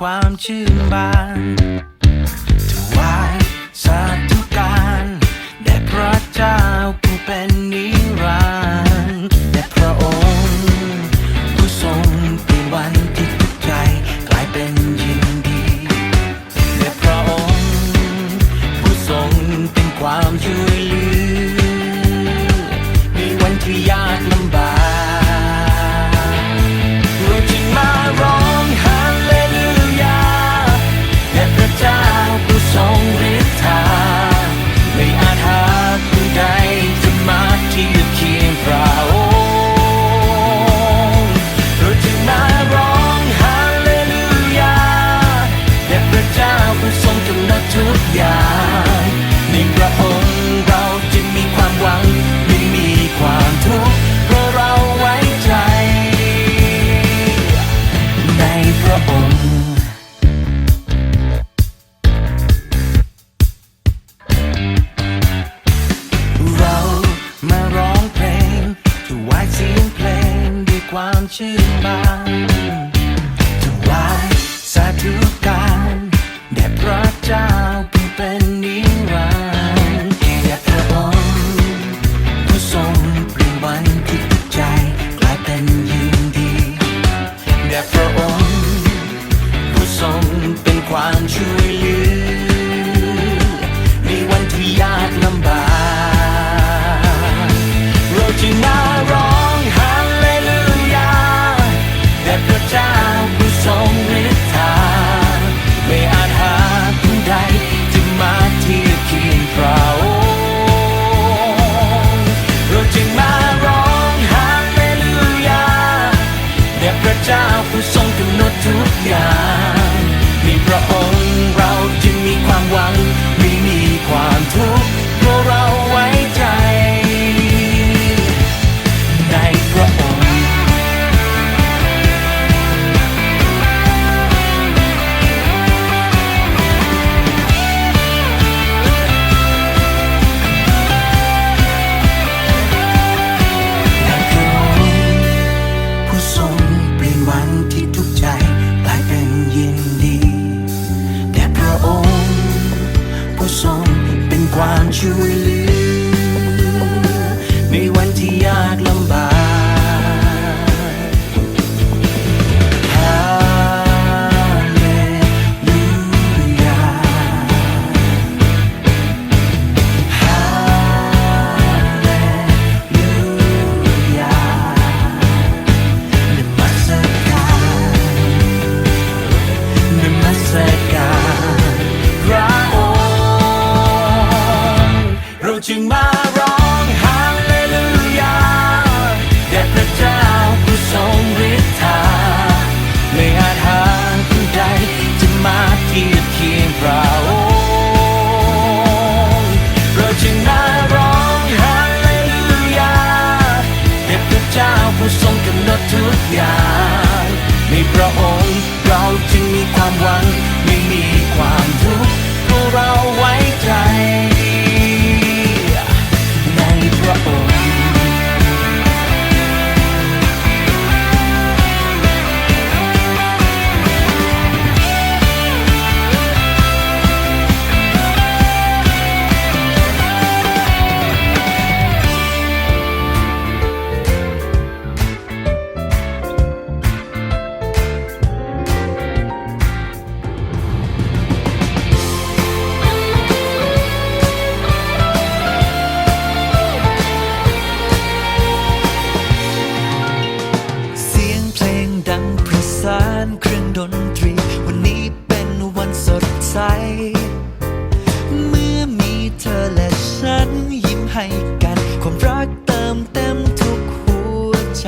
ความชื่นบาน ความชื่นบานทุกวันสาธุการแด่พระเจ้า coaching my ride. เมื่อมีเธอและฉันยิ้มให้กัน ความรักเติมเต็มทุกหัวใจ